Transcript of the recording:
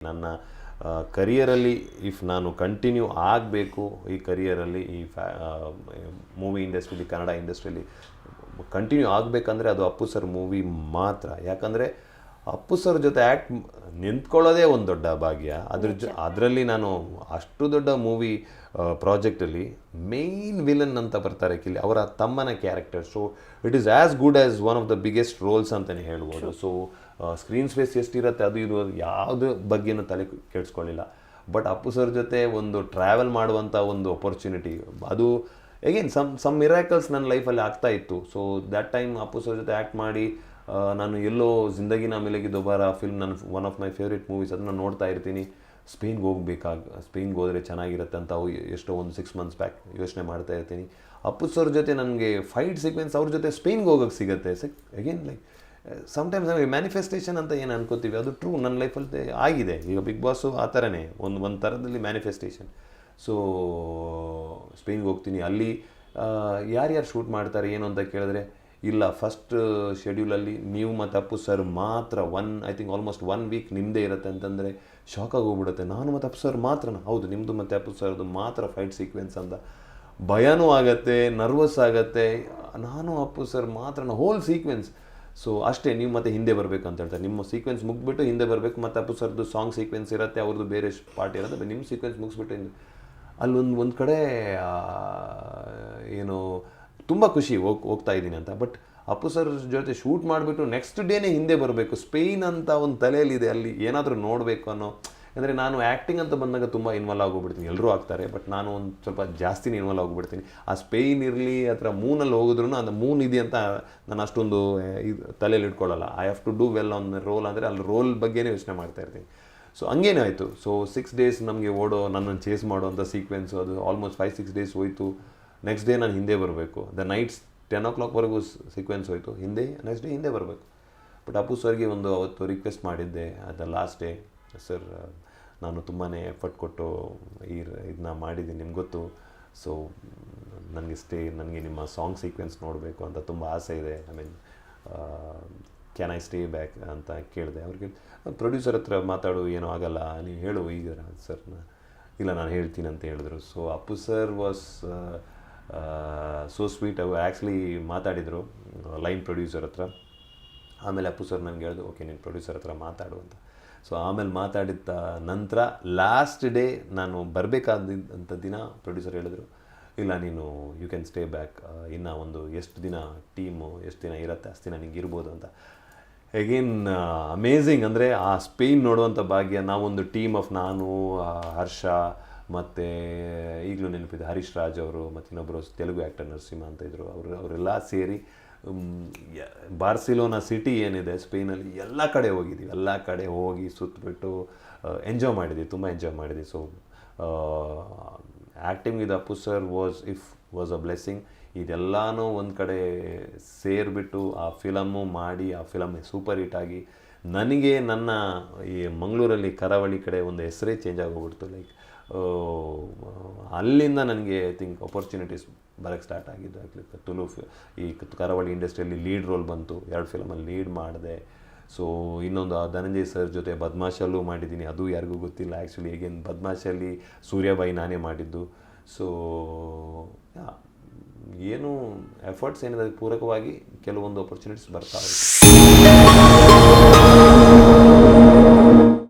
ನನ್ನ ಕರಿಯರಲ್ಲಿ ಇಫ್ ನಾನು ಕಂಟಿನ್ಯೂ ಆಗಬೇಕು ಈ ಕರಿಯರಲ್ಲಿ ಈ ಫ್ಯಾ ಮೂವಿ ಇಂಡಸ್ಟ್ರಿಲಿ ಕನ್ನಡ ಇಂಡಸ್ಟ್ರಿಲಿ ಕಂಟಿನ್ಯೂ ಆಗಬೇಕಂದ್ರೆ ಅದು ಅಪ್ಪು ಸರ್ ಮೂವಿ ಮಾತ್ರ. ಯಾಕಂದರೆ ಅಪ್ಪು ಸರ್ ಜೊತೆ ಆ್ಯಕ್ಟ್ ನಿಂತ್ಕೊಳ್ಳೋದೇ ಒಂದು ದೊಡ್ಡ ಭಾಗ್ಯ. ಅದ್ರ ಜೊ ಅದರಲ್ಲಿ ನಾನು ಅಷ್ಟು ದೊಡ್ಡ ಮೂವಿ ಪ್ರಾಜೆಕ್ಟಲ್ಲಿ ಮೇಯ್ನ್ ವಿಲನ್ ಅಂತ ಬರ್ತಾರೆ ಕಿಲಿ ಅವರ ತಮ್ಮನ character. So it is as good as one of the biggest roles ಅಂತಲೇ ಹೇಳ್ಬೋದು. ಸೊ ಸ್ಕ್ರೀನ್ ಸ್ಪೇಸ್ ಎಷ್ಟಿರುತ್ತೆ ಅದು ಇದು ಯಾವುದೇ ಬಗ್ಗೆನೂ ತಲೆ ಕೆಡಿಸ್ಕೊಳ್ಳಿಲ್ಲ. ಬಟ್ ಅಪ್ಪು ಸರ್ ಜೊತೆ ಒಂದು ಟ್ರಾವೆಲ್ ಮಾಡುವಂಥ ಒಂದು ಅಪರ್ಚುನಿಟಿ ಅದು ಎಗೇನ್ ಸಮ್ ಸಮ್ ಮಿರಾಕಲ್ಸ್ ನನ್ನ ಲೈಫಲ್ಲಿ ಆಗ್ತಾ ಇತ್ತು. So that time Appu sir ಜೊತೆ ಆ್ಯಕ್ಟ್ ಮಾಡಿ ನಾನು ಎಲ್ಲೋ ಜಿಂದಗಿನ ಮೇಲೆಗೆ ದುಬಾರ ಫಿಲ್ಮ್ ನನ್ನ one of my favourite movies ಅದನ್ನ ನೋಡ್ತಾ ಇರ್ತೀನಿ. ಸ್ಪೇನ್ಗೆ ಹೋಗ್ಬೇಕಾಗ ಸ್ಪೇನ್ಗೆ ಹೋದರೆ ಚೆನ್ನಾಗಿರುತ್ತೆ ಅಂತ ಎಷ್ಟೋ ಒಂದು ಸಿಕ್ಸ್ ಮಂತ್ಸ್ ಬ್ಯಾಕ್ ಯೋಚನೆ ಮಾಡ್ತಾ ಇರ್ತೀನಿ. ಅಪ್ಪು ಸರ್ ಜೊತೆ ನನಗೆ ಫೈಟ್ ಸೀಕ್ವೆನ್ಸ್ ಅವ್ರ ಜೊತೆ ಸ್ಪೇನ್ಗೆ ಹೋಗೋಕ್ಕೆ ಸಿಗುತ್ತೆ. ಸಿಕ್ ಅಗೇನ್ ಲೈಕ್ ಸಮಟೈಮ್ಸ್ ನಮಗೆ ಮ್ಯಾನಿಫೆಸ್ಟೇಷನ್ ಅಂತ ಏನು ಅನ್ಕೋತೀವಿ, ಅದು ಟ್ರೂ ನನ್ನ ಲೈಫಲ್ಲಿ ಆಗಿದೆ. ಈಗ ಬಿಗ್ ಬಾಸು ಆ ಥರನೇ ಒಂದು ಒಂದು ಥರದಲ್ಲಿ ಮ್ಯಾನಿಫೆಸ್ಟೇಷನ್ ಸೊ ಸ್ಪೇನ್ಗೆ ಹೋಗ್ತೀನಿ. ಅಲ್ಲಿ ಯಾರ್ಯಾರು ಶೂಟ್ ಮಾಡ್ತಾರೆ, ಏನು ಅಂತ ಕೇಳಿದ್ರೆ ಇಲ್ಲ ಫಸ್ಟ್ ಶೆಡ್ಯೂಲಲ್ಲಿ ನೀವು ಮತ್ತು ಅಪ್ಪು ಸರ್ ಮಾತ್ರ one I think almost one week ನಿಮ್ಮದೇ ಇರುತ್ತೆ ಅಂತಂದರೆ ಶಾಕ್ ಹೋಗ್ಬಿಡುತ್ತೆ. ನಾನು ಮತ್ತು ಅಪ್ಪು ಸರ್ ಮಾತ್ರನ? ಹೌದು ನಿಮ್ಮದು ಮತ್ತು ಅಪ್ಪು ಸರ್ದು ಮಾತ್ರ ಫೈಟ್ ಸೀಕ್ವೆನ್ಸ್ ಅಂತ ಭಯನೂ ಆಗತ್ತೆ ನರ್ವಸ್ ಆಗತ್ತೆ. ನಾನು ಅಪ್ಪು ಸರ್ ಮಾತ್ರ ಹೋಲ್ ಸೀಕ್ವೆನ್ಸ್ ಸೊ ಅಷ್ಟೇ, ನೀವು ಮತ್ತೆ ಹಿಂದೆ ಬರಬೇಕು ಅಂತ ಹೇಳ್ತಾರೆ. ನಿಮ್ಮ ಸೀಕ್ವೆನ್ಸ್ ಮುಗಿಬಿಟ್ಟು ಹಿಂದೆ ಬರಬೇಕು, ಮತ್ತು ಅಪ್ಪು ಸರ್ದು ಸಾಂಗ್ ಸೀಕ್ವೆನ್ಸ್ ಇರುತ್ತೆ ಅವ್ರದ್ದು ಬೇರೆ ಪಾರ್ಟ್ ಇರುತ್ತೆ ನಿಮ್ಮ ಸೀಕ್ವೆನ್ಸ್ ಮುಗಿಸ್ಬಿಟ್ಟು ಅಲ್ಲೊಂದು, ಒಂದು ಕಡೆ ಏನು ತುಂಬ ಖುಷಿ ಹೋಗ್ ಹೋಗ್ತಾ ಇದ್ದೀನಿ ಅಂತ. ಬಟ್ ಅಪ್ಪು ಸರ್ ಜೊತೆ ಶೂಟ್ ಮಾಡಿಬಿಟ್ಟು ನೆಕ್ಸ್ಟ್ ಡೇನೇ ಹಿಂದೆ ಬರಬೇಕು. ಸ್ಪೇನ್ ಅಂತ ಒಂದು ತಲೆಯಲ್ಲಿದೆ. ಅಲ್ಲಿ ಏನಾದರೂ ನೋಡಬೇಕು ಅನ್ನೋ ಅಂದರೆ ನಾನು ಆ್ಯಕ್ಟಿಂಗ್ ಅಂತ ಬಂದಾಗ ತುಂಬ ಇನ್ವಾಲ್ವ್ ಆಗೋಗ್ಬಿಡ್ತೀನಿ. ಎಲ್ಲರೂ ಆಗ್ತಾರೆ. ಬಟ್ ನಾನು ಒಂದು ಸ್ವಲ್ಪ ಜಾಸ್ತಿನೇ ಇನ್ವಾಲ್ವ್ ಆಗೋಗ್ಬಿಡ್ತೀನಿ. ಆ ಸ್ಪೇನ್ ಇರಲಿ ಅಥವಾ ಮೂನಲ್ಲಿ ಹೋಗಿದ್ರು ಅದು ಮೂನ್ ಇದೆ ಅಂತ ನಾನು ಅಷ್ಟೊಂದು ಇದು ತಲೆಯಲ್ಲಿ ಇಟ್ಕೊಳ್ಳಲ್ಲ. I have to do well on role ಅಂದರೆ ಅಲ್ಲಿ ರೋಲ್ ಬಗ್ಗೆನೇ ಯೋಚನೆ ಮಾಡ್ತಾ ಇರ್ತೀನಿ. ಸೊ ಹಂಗೇನೇ ಆಯಿತು. ಸೊ ಸಿಕ್ಸ್ ಡೇಸ್ ನಮಗೆ ಓಡೋ, ನನ್ನನ್ನು ಚೇಸ್ ಮಾಡೋ ಅಂಥ ಸೀಕ್ವೆನ್ಸು ಅದು ಆಲ್ಮೋಸ್ಟ್ ಫೈವ್ ಸಿಕ್ಸ್ ಡೇಸ್ ಹೋಯಿತು. ನೆಕ್ಸ್ಟ್ ಡೇ ನಾನು ಹಿಂದೆ ಬರಬೇಕು. ದ ನೈಟ್ಸ್ ಟೆನ್ ಓ ಕ್ಲಾಕ್ವರೆಗೂ ಸೀಕ್ವೆನ್ಸ್ ಹೋಯಿತು. ಹಿಂದೆ ನೆಕ್ಸ್ಟ್ ಡೇ ಹಿಂದೆ ಬರಬೇಕು. ಬಟ್ ಅಪ್ಪು ಸರ್ಗೆ ಒಂದು ಅವತ್ತು ರಿಕ್ವೆಸ್ಟ್ ಮಾಡಿದ್ದೆ ಅದ ಲಾಸ್ಟ್ ಡೇ ಸರ್ ನಾನು ತುಂಬಾ ಎಫರ್ಟ್ ಕೊಟ್ಟು ಈ ಇದನ್ನ ಮಾಡಿದ್ದೀನಿ, ನಿಮ್ಗೆ ಗೊತ್ತು. ಸೊ ನನಗೆ ಸ್ಟೇ ನನಗೆ ನಿಮ್ಮ ಸಾಂಗ್ ಸೀಕ್ವೆನ್ಸ್ ನೋಡಬೇಕು ಅಂತ ತುಂಬ ಆಸೆ ಇದೆ. I mean can I stay back ಅಂತ ಕೇಳಿದೆ. ಅವ್ರಿಗೆ ಪ್ರೊಡ್ಯೂಸರ್ ಹತ್ರ ಮಾತಾಡು, ಏನೂ ಆಗಲ್ಲ. ನೀವು ಹೇಳು ಈಗ ಸರ್ ಇಲ್ಲ, ನಾನು ಹೇಳ್ತೀನಿ ಅಂತ ಹೇಳಿದ್ರು. So Appu sir was so sweet ಅವು ಆ್ಯಕ್ಚುಲಿ ಮಾತಾಡಿದರು ಲೈನ್ ಪ್ರೊಡ್ಯೂಸರ್ ಹತ್ರ. ಆಮೇಲೆ ಅಪ್ಪು ಸರ್ ನನಗೆ ಹೇಳಿದ್ರು ಓಕೆ ನೀನು ಪ್ರೊಡ್ಯೂಸರ್ ಹತ್ರ ಮಾತಾಡು ಅಂತ. ಸೊ ಆಮೇಲೆ ಮಾತಾಡಿದ ನಂತರ ಲಾಸ್ಟ್ ಡೇ ನಾನು ಬರಬೇಕಾದಂಥ ದಿನ ಪ್ರೊಡ್ಯೂಸರ್ ಹೇಳಿದ್ರು, ಇಲ್ಲ, ನೀನು ಯು ಕ್ಯಾನ್ ಸ್ಟೇ ಬ್ಯಾಕ್ ಇನ್ನು ಒಂದು ಎಷ್ಟು ದಿನ ಟೀಮು ಎಷ್ಟು ದಿನ ಇರುತ್ತೆ, ಅಷ್ಟು ದಿನ ನಿಂಗೆ ಇರ್ಬೋದು ಅಂತ. ಎಗೇನ್ ಅಮೇಝಿಂಗ್ ಅಂದರೆ ಆ ಸ್ಪೇನ್ ನೋಡುವಂಥ ಭಾಗ್ಯ, ನಾವೊಂದು ಟೀಮ್ ಆಫ್ ನಾನು ಹರ್ಷ ಮತ್ತು, ಈಗಲೂ ನೆನಪಿದೆ, ಹರೀಶ್ ರಾಜ್ ಅವರು ಮತ್ತು ಇನ್ನೊಬ್ಬರು ತೆಲುಗು ಆ್ಯಕ್ಟರ್ ನರಸಿಂಹ ಅಂತ ಇದ್ದರು ಅವರು, ಅವರೆಲ್ಲ ಸೇರಿ ಬಾರ್ಸಿಲೋನಾ ಸಿಟಿ ಏನಿದೆ, ಸ್ಪೇನಲ್ಲಿ ಎಲ್ಲ ಕಡೆ ಹೋಗಿದ್ದೀವಿ. ಎಲ್ಲ ಕಡೆ ಹೋಗಿ ಸುತ್ತಬಿಟ್ಟು ಎಂಜಾಯ್ ಮಾಡಿದ್ವಿ, ತುಂಬ ಎಂಜಾಯ್ ಮಾಡಿದ್ವಿ. So acting with Appu sir was if was a blessing ಇದೆಲ್ಲನೂ ಒಂದು ಕಡೆ ಸೇರಿಬಿಟ್ಟು ಆ ಫಿಲಮ್ಮು ಮಾಡಿ, ಆ ಫಿಲಮ್ ಸೂಪರ್ ಹಿಟ್ ಆಗಿ ನನಗೆ ನನ್ನ ಈ ಮಂಗಳೂರಲ್ಲಿ ಕರಾವಳಿ ಕಡೆ ಒಂದು ಹೆಸರೇ ಚೇಂಜ್ ಆಗೋಗ್ಬಿಡ್ತು. ಲೈಕ್ ಅಲ್ಲಿಂದ ನನಗೆ ಐ ಥಿಂಕ್ ಅಪರ್ಚುನಿಟೀಸ್ ಬರೋಕ್ಕೆ ಸ್ಟಾರ್ಟ್ ಆಗಿದ್ದು. ತುಲು ಈ ಕರಾವಳಿ ಇಂಡಸ್ಟ್ರಿಯಲ್ಲಿ ಲೀಡ್ ರೋಲ್ ಬಂತು. ಎರಡು ಫಿಲಮಲ್ಲಿ ಲೀಡ್ ಮಾಡಿದೆ. ಸೊ ಇನ್ನೊಂದು ಧನಂಜಯ್ ಸರ್ ಜೊತೆ ಬದ್ಮಾಶಲ್ಲೂ ಮಾಡಿದ್ದೀನಿ. ಅದು ಯಾರಿಗೂ ಗೊತ್ತಿಲ್ಲ. ಆ್ಯಕ್ಚುಲಿ ಈಗೇನು ಬದ್ಮಾಶಲ್ಲಿ ಸೂರ್ಯಬಾಯಿ ನಾನೇ ಮಾಡಿದ್ದು. ಸೊ ಏನು ಎಫರ್ಟ್ಸ್ ಏನಿದೆ, ಪೂರಕವಾಗಿ ಕೆಲವೊಂದು ಅಪರ್ಚುನಿಟೀಸ್ ಬರ್ತಾ ಇರುತ್ತೆ